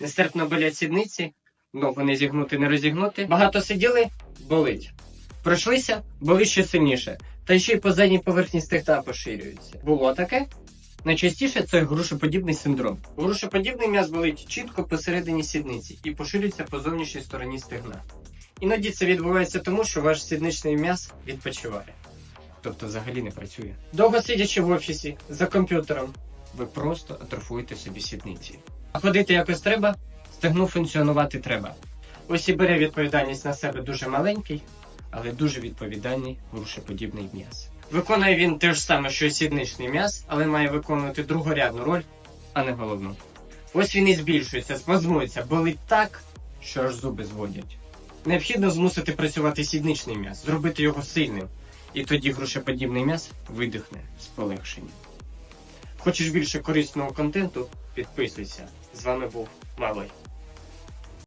Нестерпно болять сідниці, ногу не зігнути, не розігнути. Багато сиділи, болить. Пройшлися, болить ще сильніше. Та ще й по задній поверхні стегна поширюється. Було таке? Найчастіше це грушеподібний синдром. Грушеподібний м'яз болить чітко посередині сідниці і поширюється по зовнішній стороні стегна. Іноді це відбувається тому, що ваш сідничний м'яз відпочиває, тобто взагалі не працює. Довго сидячи в офісі за комп'ютером, ви просто атрофуєте собі сідниці. А ходити якось треба, стегну функціонувати треба. Ось і бере відповідальність на себе дуже маленький, але дуже відповідальний грушеподібний м'яз. Виконує він те ж саме, що й сідничний м'яз, але має виконувати другорядну роль, а не головну. Ось він і збільшується, спазмується, болить так, що аж зуби зводять. Необхідно змусити працювати сідничний м'яз, зробити його сильним, і тоді грушеподібний м'яз видихне з полегшенням. Хочеш більше корисного контенту? Підписуйся. З вами був Малой.